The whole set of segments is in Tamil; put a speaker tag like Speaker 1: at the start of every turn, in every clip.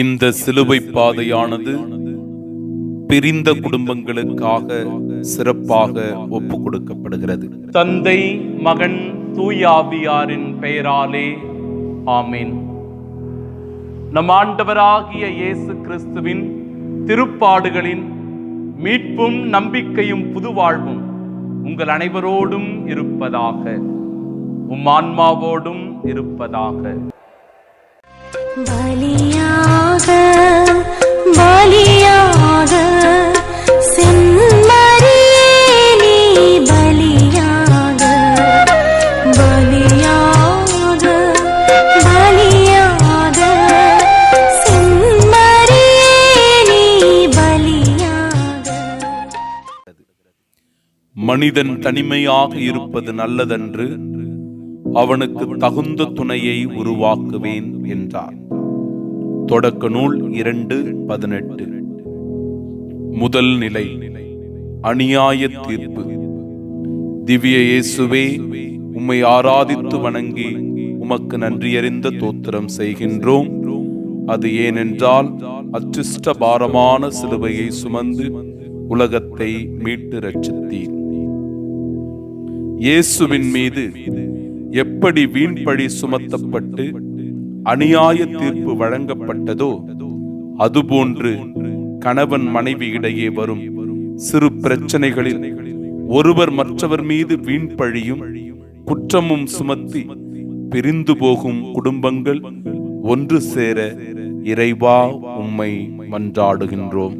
Speaker 1: இந்த சிலுவை பாதையானது பிரிந்த குடும்பங்களுக்காக சிறப்பாக ஒப்பு கொடுக்கப்படுகிறது
Speaker 2: தந்தை மகன் தூயாவியாரின் பெயராலே ஆமீன். நம் ஆண்டவராகிய இயேசு கிறிஸ்துவின் திருப்பாடுகளின் மீட்பும் நம்பிக்கையும் புதுவாழ்வும் உங்கள் அனைவரோடும் இருப்பதாக உம் ஆன்மாவோடும் இருப்பதாக.
Speaker 1: மனிதன் தனிமையாக இருப்பது நல்லதன்று அவனுக்கு தகுந்த துணையை உருவாக்குவேன் என்றார். தொடக்க நூல் இரண்டு பதினெட்டு. முதல் நிலை அநியாய தீர்ப்பு. திவ்ய இயேசுவே உம்மை ஆராதித்து வணங்கி உமக்கு நன்றியறிந்த தோத்திரம் செய்கின்றோம். அது ஏனென்றால் அச்சிஷ்ட பாரமான சிலுவையை சுமந்து உலகத்தை மீட்டு ரட்சித்தீர் இயேசுவின் மீது எப்படி வீண்பழி சுமத்தப்பட்டு அநியாய தீர்ப்பு வழங்கப்பட்டதோ? அதுபோன்று கணவன் மனைவி இடையே வரும் சிறு பிரச்சனைகளில் ஒருவர் மற்றவர் மீது வீண்பழியும் குற்றமும் சுமத்தி பிரிந்து போகும் குடும்பங்கள் ஒன்று சேர இறைவா உம்மை மன்றாடுகின்றோம்.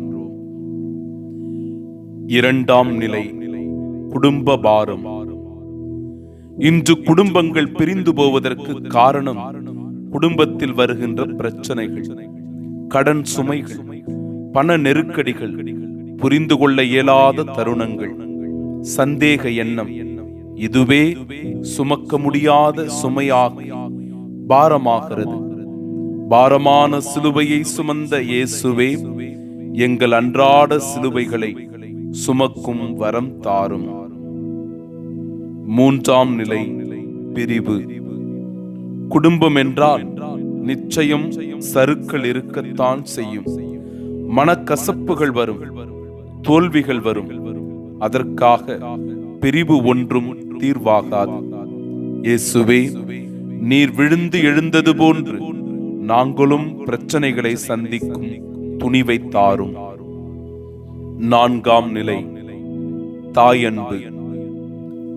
Speaker 1: இரண்டாம் நிலை குடும்ப பாரம். இன்று குடும்பங்கள் பிரிந்து போவதற்கு காரணம் குடும்பத்தில் வருகின்ற பிரச்சனைகள் கடன் சுமைகள் பண நெருக்கடிகள் புரிந்து கொள்ள இயலாத தருணங்கள் சந்தேக எண்ணம் இதுவே சுமக்க முடியாத சுமையாக பாரமாகிறது. பாரமான சிலுவையை சுமந்த இயேசுவே எங்கள் அன்றாட சிலுவைகளை சுமக்கும் வரம் தாரும். மூன்றாம் நிலை பிரிவு. குடும்பம் என்றால் நிச்சயம் சருக்கள் இருக்கத்தான் செய்யும். மனக்கசப்புகள் வரும் தோல்விகள் வரும். அதற்காக பிரிவு ஒன்றும் தீர்வாகாது. இயேசுவே நீர் விழுந்து எழுந்தது போன்று நாங்களும் பிரச்சனைகளை சந்திக்கும் துணிவை தாரும். நான்காம் நிலை தாய் அன்பு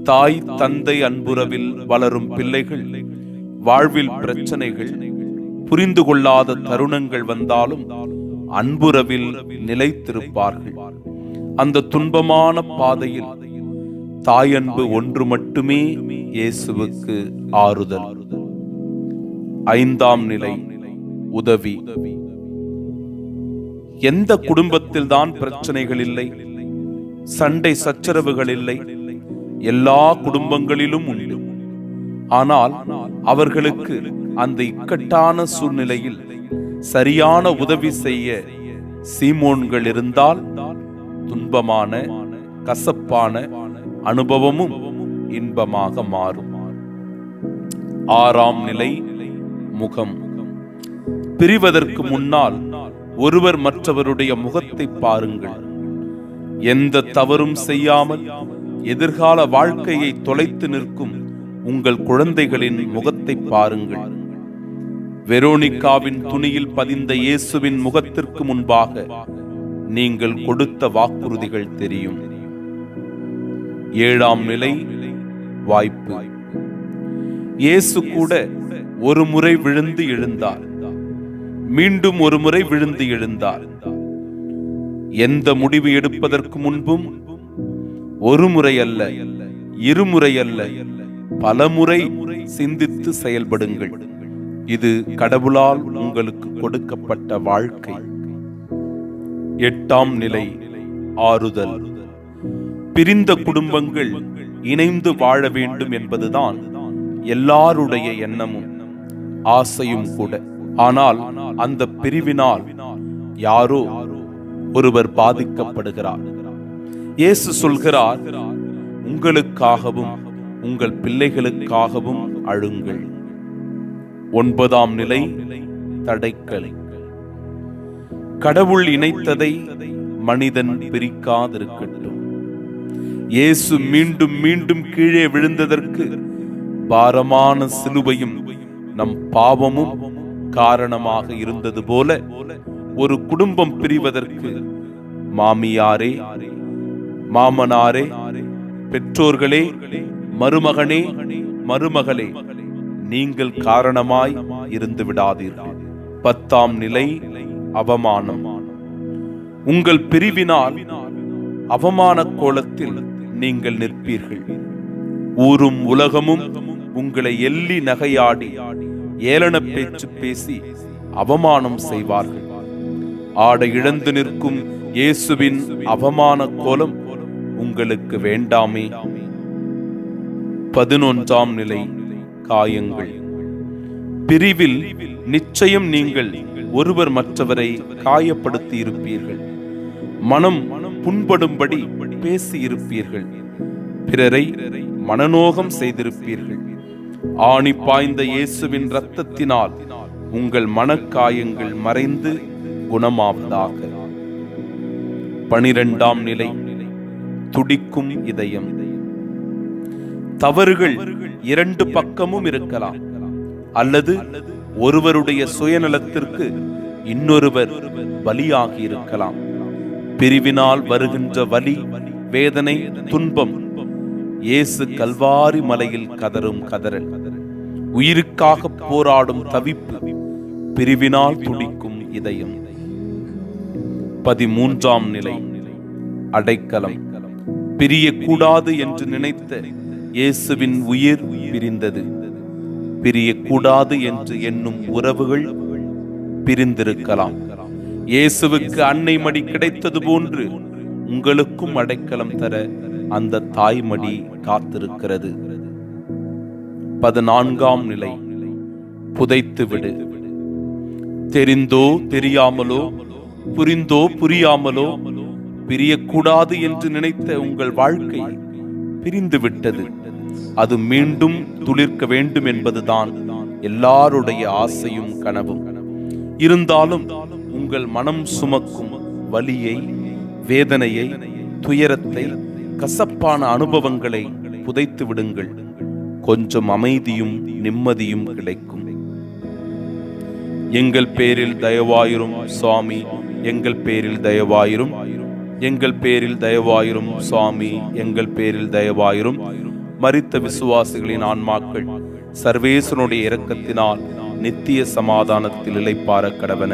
Speaker 1: தாய் தந்தை அன்புறவில் வளரும் பிள்ளைகள் வாழ்வில் பிரச்சனைகள் புரிந்து கொள்ளாத தருணங்கள் வந்தாலும் அன்புறவில் நிலைத்திருப்பார்கள். அந்த துன்பமான பாதையில் தாயன்பு ஒன்று மட்டுமே இயேசுவுக்கு ஆறுதல். ஐந்தாம் நிலை உதவி. எந்த குடும்பத்தில் தான் பிரச்சனைகள் இல்லை சண்டை சச்சரவுகள் இல்லை எல்லா குடும்பங்களிலும் உண்டு. ஆனால் அவர்களுக்கு அந்த இக்கட்டான சூழ்நிலையில் சரியான உதவி செய்ய சீமோன்கள் இருந்தால் துன்பமான கசப்பான அனுபவமும் இன்பமாக மாறும். ஆறாம் நிலை முகம். பிரிவதற்கு முன்னால் ஒருவர் மற்றவருடைய முகத்தை பாருங்கள். எந்த தவறும் செய்யாமல் எதிர்கால வாழ்க்கையை தொலைத்து நிற்கும் உங்கள் குழந்தைகளின் முகத்தை பாருங்கள். வெரோனிகாவின் துணியில் பதிந்த இயேசுவின் முகத்திற்கு முன்பாக நீங்கள் கொடுத்த வாக்குறுதிகள் தெரியும். ஏழாம் நிலை வாய்ப்பு. இயேசு கூட ஒரு முறை விழுந்து எழுந்தார். மீண்டும் ஒரு முறை விழுந்து எழுந்தார். எந்த முடிவு எடுப்பதற்கு முன்பும் ஒரு முறை அல்ல இருமுறை அல்ல பல முறை சிந்தித்து செயல்படுங்கள். இது கடவுளால் உங்களுக்கு கொடுக்கப்பட்ட வாழ்க்கை. எட்டாம் நிலை ஆறுதல். பிரிந்த குடும்பங்கள் இணைந்து வாழ வேண்டும் என்பதுதான் எல்லாருடைய எண்ணமும் ஆசையும் கூட. ஆனால் அந்த பிரிவினால் யாரோ ஒருவர் பாதிக்கப்படுகிறார். இயேசு சொல்கிறார் உங்களுக்காகவும் உங்கள் பிள்ளைகளுக்காகவும் அழுங்கள். ஒன்பதாம் நிலை தடைக்கலை. கடவுள் இணைத்ததை மனிதன் பிரிக்காதிருக்கட்டும். இயேசு மீண்டும் மீண்டும் கீழே விழுந்ததற்கு பாரமான சிலுவையும் நம் பாவமும் காரணமாக இருந்தது போல ஒரு குடும்பம் பிரிவதற்கு மாமியாரே மாமனாரே பெற்றோர்களே மருமகனே மருமகளே நீங்கள் காரணமாய் இருந்து விடாதீர்கள் பத்தாம் நிலை அவமானம். உங்கள் பிரிவினால் அவமான கோலத்தில் நீங்கள் நிற்பீர்கள். ஊரும் உலகமும் உங்களை எள்ளி நகையாடி ஏளன பேச்சு பேசி அவமானம் செய்வார்கள். ஆடை இழந்து நிற்கும் இயேசுவின் அவமான கோலம் உங்களுக்கு வேண்டாமே. பதினொன்றாம் நிலை காயங்கள். பிரிவில் நிச்சயம் நீங்கள் ஒருவர் மற்றவரை காயப்படுத்தி இருப்பீர்கள் மனம் புண்படும்படி பேசியிருப்பீர்கள். பிறரை மனநோகம் செய்திருப்பீர்கள். ஆணி பாய்ந்த இயேசுவின் இரத்தத்தினால் உங்கள் மனக்காயங்கள் மறைந்து குணமாவதாக. பனிரெண்டாம் நிலை துடிக்கும் இதயம். தவறுகள் இரண்டு பக்கமும் இருக்கலாம். அல்லது ஒருவருடைய சுயநலத்திற்கு இன்னொருவர் பலியாகி இருக்கலாம். பிரிவினால் வருகின்ற வலி வேதனை துன்பம் இயேசு கல்வாரி மலையில் கதரும் கதறல். உயிருக்காக போராடும் தவிப்பு பிரிவினால் துடிக்கும் இதயம். பதிமூன்றாம் நிலை. அடைக்கலம். பிரியக்கூடாது என்று நினைத்த இயேசுவின் உயிர் பிரிந்தது. பிரியக்கூடாது என்று எண்ணும் உறவுகள் பிரிந்திருக்கலாம். இயேசுவுக்கு அன்னை மடி கிடைத்தது போன்று உங்களுக்கும் அடைக்கலம் தர அந்த தாய்மடி காத்திருக்கிறது. பதினான்காம் நிலை. புதைத்து விடு. தெரிந்தோ தெரியாமலோ புரிந்தோ புரியாமலோ பிரியக்கூடாது என்று நினைத்த உங்கள் வாழ்க்கை பிரிந்து விட்டது. அது மீண்டும் துளிர்க்க வேண்டும் என்பதுதான் எல்லாருடைய ஆசையும் கனவும். இருந்தாலும் உங்கள் மனம் சுமக்கும் வலியை வேதனையை துயரத்தை கசப்பான அனுபவங்களை புதைத்து விடுங்கள். கொஞ்சம் அமைதியும் நிம்மதியும் கிடைக்கும். எங்கள் பேரில் தயவாயிரும் சுவாமி எங்கள் பேரில் தயவாயிரும் எங்கள் பேரில் தயவாயிரும் சுவாமி எங்கள் பேரில் தயவாயிரும். மறித்த விசுவாசிகளின் ஆன்மாக்கள் சர்வேசனுடைய இரக்கத்தினால் நித்திய சமாதானத்தில் இளைப்பார கடவன.